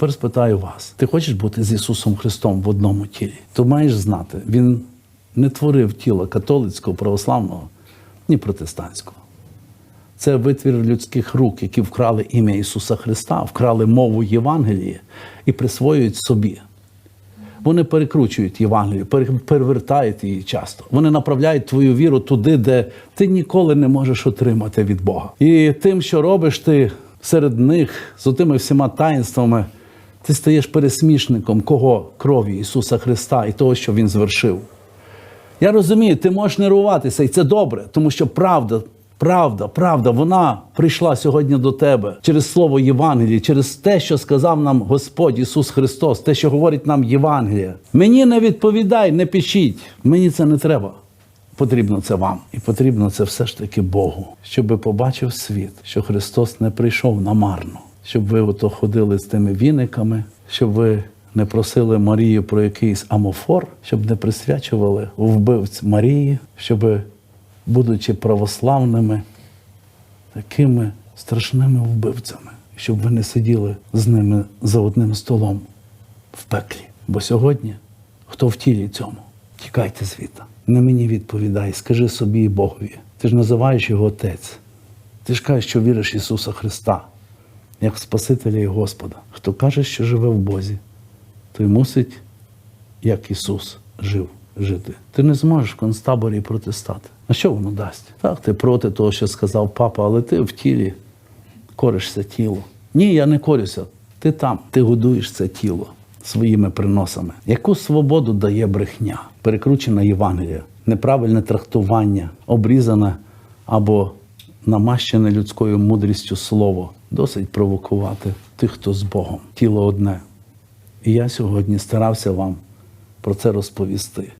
тепер спитаю вас: ти хочеш бути з Ісусом Христом в одному тілі? То маєш знати, Він не творив тіла католицького, православного, ні протестантського. Це витвір людських рук, які вкрали ім'я Ісуса Христа, вкрали мову Євангелії і присвоюють собі. Вони перекручують Євангелію, перевертають її часто. Вони направляють твою віру туди, де ти ніколи не можеш отримати від Бога. І тим, що робиш ти серед них з тими всіма таїнствами, ти стаєш пересмішником кого крові Ісуса Христа і того, що Він звершив. Я розумію, ти можеш нервуватися, і це добре, тому що правда, правда, правда, вона прийшла сьогодні до тебе через слово Євангелії, через те, що сказав нам Господь Ісус Христос, те, що говорить нам Євангелія. Мені не відповідай, не пишіть. Мені це не треба. Потрібно це вам, і потрібно це все ж таки Богу, щоб побачив світ, що Христос не прийшов намарно, щоб ви ото ходили з тими віниками, щоб ви не просили Марію про якийсь амофор, щоб не присвячували вбивць Марії, щоб, будучи православними, такими страшними вбивцями, щоб ви не сиділи з ними за одним столом в пеклі. Бо сьогодні, хто в тілі цьому, тікайте звідти. Не мені відповідай, скажи собі Богові. Ти ж називаєш його Отець. Ти ж кажеш, що віриш Ісуса Христа, як Спасителя і Господа. Хто каже, що живе в Бозі, той мусить, як Ісус, жив жити. Ти не зможеш в концтаборі протистати. А що воно дасть? Так, ти проти того, що сказав папа, але ти в тілі коришся тіло. Ні, я не корюся. Ти там, ти годуєш це тіло своїми приносами. Яку свободу дає брехня, перекручена Євангелія, неправильне трактування, обрізане або намащене людською мудрістю слово. Досить провокувати тих, хто з Богом. Тіло одне. І я сьогодні старався вам про це розповісти.